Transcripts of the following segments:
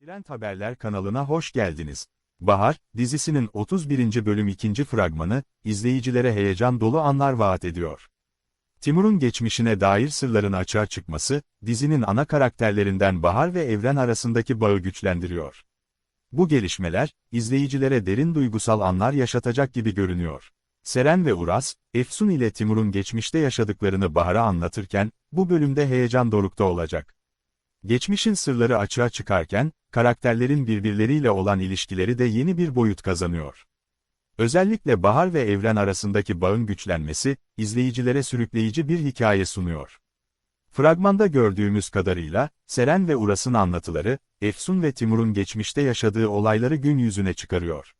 Trend Haberler kanalına hoş geldiniz. Bahar, dizisinin 31. bölüm 2. fragmanı, izleyicilere heyecan dolu anlar vaat ediyor. Timur'un geçmişine dair sırların açığa çıkması, dizinin ana karakterlerinden Bahar ve Evren arasındaki bağı güçlendiriyor. Bu gelişmeler, izleyicilere derin duygusal anlar yaşatacak gibi görünüyor. Seren ve Uras, Efsun ile Timur'un geçmişte yaşadıklarını Bahar'a anlatırken, bu bölümde heyecan dorukta olacak. Geçmişin sırları açığa çıkarken, karakterlerin birbirleriyle olan ilişkileri de yeni bir boyut kazanıyor. Özellikle Bahar ve Evren arasındaki bağın güçlenmesi, izleyicilere sürükleyici bir hikaye sunuyor. Fragmanda gördüğümüz kadarıyla, Seren ve Uras'ın anlatıları, Efsun ve Timur'un geçmişte yaşadığı olayları gün yüzüne çıkarıyor.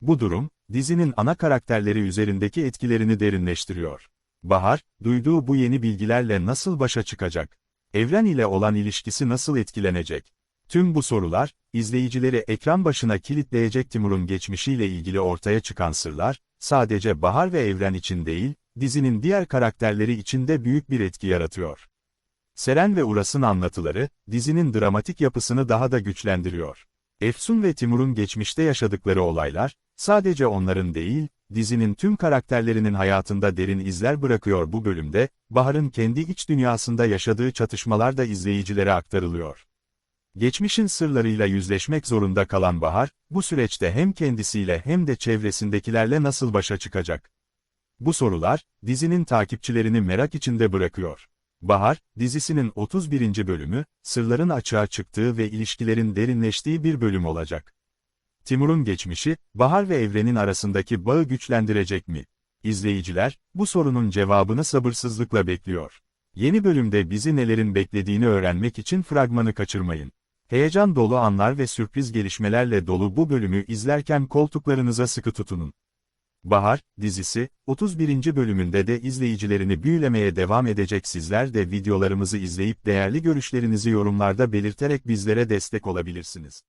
Bu durum, dizinin ana karakterleri üzerindeki etkilerini derinleştiriyor. Bahar, duyduğu bu yeni bilgilerle nasıl başa çıkacak? Evren ile olan ilişkisi nasıl etkilenecek? Tüm bu sorular, izleyicileri ekran başına kilitleyecek Timur'un geçmişiyle ilgili ortaya çıkan sırlar, sadece Bahar ve Evren için değil, dizinin diğer karakterleri için de büyük bir etki yaratıyor. Seren ve Uras'ın anlatıları, dizinin dramatik yapısını daha da güçlendiriyor. Efsun ve Timur'un geçmişte yaşadıkları olaylar, sadece onların değil, dizinin tüm karakterlerinin hayatında derin izler bırakıyor bu bölümde, Bahar'ın kendi iç dünyasında yaşadığı çatışmalar da izleyicilere aktarılıyor. Geçmişin sırlarıyla yüzleşmek zorunda kalan Bahar, bu süreçte hem kendisiyle hem de çevresindekilerle nasıl başa çıkacak? Bu sorular, dizinin takipçilerini merak içinde bırakıyor. Bahar, dizisinin 31. bölümü, sırların açığa çıktığı ve ilişkilerin derinleştiği bir bölüm olacak. Timur'un geçmişi, Bahar ve Evren'in arasındaki bağı güçlendirecek mi? İzleyiciler, bu sorunun cevabını sabırsızlıkla bekliyor. Yeni bölümde bizi nelerin beklediğini öğrenmek için fragmanı kaçırmayın. Heyecan dolu anlar ve sürpriz gelişmelerle dolu bu bölümü izlerken koltuklarınıza sıkı tutunun. Bahar, dizisi, 31. bölümünde de izleyicilerini büyülemeye devam edecek sizler de videolarımızı izleyip değerli görüşlerinizi yorumlarda belirterek bizlere destek olabilirsiniz.